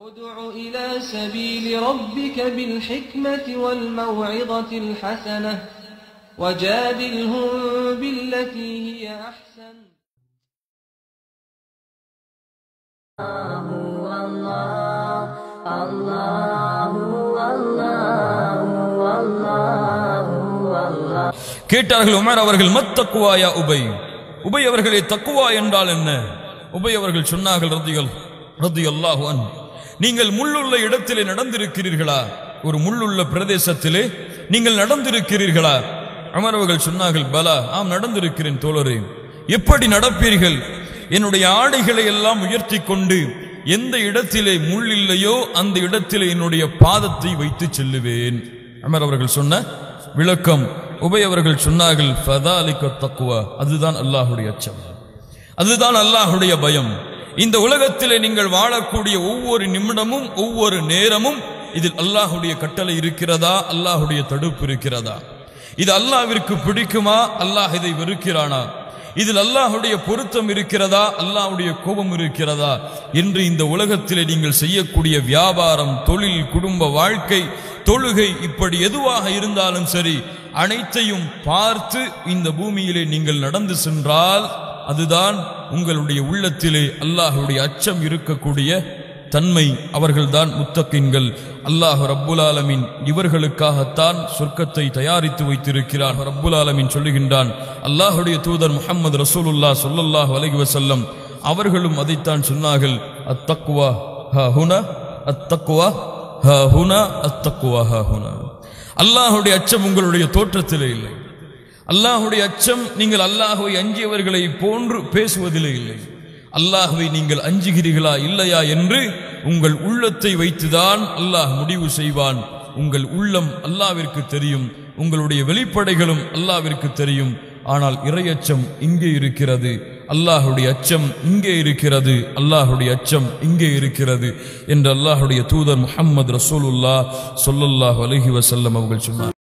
ادع إلى سبيل ربك بالحكمة والموعظة الحسنة وجادلهم بالتي هي أحسن கேட்டார்கள் உமர் அவர்கள் மத்தக்குவாயா உபை உபை அவர்களே தக்குவா என்றால் என்ன உபை அவர்கள் சொன்னார்கள் ரத்திகள் ரத்தி அல்லாஹுவன் நீங்கள் முள்ளுள்ள இடத்திலே நடந்திருக்கிறீர்களா? ஒரு முள்ளுள்ள பிரதேசத்திலே நீங்கள் நடந்திருக்கிறீர்களா? அமர்வர்கள் சொன்னார்கள் பலா ஆம் நடந்திருக்கிறேன் தோழரே. எப்படி நடப்பீர்கள்? என்னுடைய ஆடைகளை எல்லாம் உயர்த்தி கொண்டு எந்த இடத்திலே முள் இல்லையோ அந்த இடத்திலே என்னுடைய பாதத்தை வைத்து செல்லுவேன். அமர் அவர்கள் சொன்ன விளக்கம். உபை அவர்கள் சொன்னார்கள் தக்குவா அதுதான் அல்லாஹுடைய அச்சம். அதுதான் அல்லாஹுடைய பயம். இந்த உலகத்திலே நீங்கள் வாழக்கூடிய ஒவ்வொரு நிமிடமும் ஒவ்வொரு நேரமும் இதில் அல்லாஹுடைய கட்டளை இருக்கிறதா? அல்லாஹுடைய தடுப்பு இருக்கிறதா? இது அல்லாவிற்கு பிடிக்குமா? அல்லாஹ் இதை வெறுக்கிறானா? இதில் அல்லாஹுடைய பொருத்தம் இருக்கிறதா? அல்லாஹ்வுடைய கோபம் இருக்கிறதா? என்று இந்த உலகத்திலே நீங்கள் செய்யக்கூடிய வியாபாரம் தொழில் குடும்ப வாழ்க்கை தொழுகை இப்படி எதுவாக இருந்தாலும் சரி அனைத்தையும் பார்த்து இந்த பூமியிலே நீங்கள் நடந்து சென்றால் அதுதான் உங்களுடைய உள்ளத்திலே அல்லாஹுடைய அச்சம் இருக்கக்கூடிய தன்மை. அவர்கள்தான் முத்தக்கின்கள் அல்லாஹ் ரப்புல் ஆலமீன் இவர்களுக்காகத்தான் சொர்க்கத்தை தயாரித்து வைத்திருக்கிறான். ரப்புல் ஆலமின் சொல்லுகின்றான் அல்லாஹுடைய தூதர் முஹம்மது ரசூலுல்லாஹ் சொல்லல்லாஹ் வலகி வசல்லம் அவர்களும் அதைத்தான் சொன்னார்கள் அத்தக்குவா ஹா ஹுனா அத்தக்குவா ஹா ஹுனா அத்தக்குவா ஹா ஹுனா. அல்லாஹுடைய அச்சம் உங்களுடைய தோற்றத்திலே இல்லை. அல்லாஹுடைய அச்சம் நீங்கள் அல்லாஹுவை அஞ்சியவர்களை போன்று பேசுவதிலே இல்லை. அல்லாஹுவை நீங்கள் அஞ்சுகிறீர்களா இல்லையா என்று உங்கள் உள்ளத்தை வைத்துதான் அல்லாஹ் முடிவு செய்வான். உங்கள் உள்ளம் அல்லாவிற்கு தெரியும் உங்களுடைய வெளிப்படைகளும் அல்லாவிற்கு தெரியும். ஆனால் இறையச்சம் இங்கே இருக்கிறது. அல்லாஹுடைய அச்சம் இங்கே இருக்கிறது. அல்லாஹுடைய அச்சம் இங்கே இருக்கிறது என்று அல்லாஹுடைய தூதர் முஹம்மது ரசூலுல்லா சொல்லல்லாஹ் அலஹி வசல்லம் அவர்கள் சொன்னார்.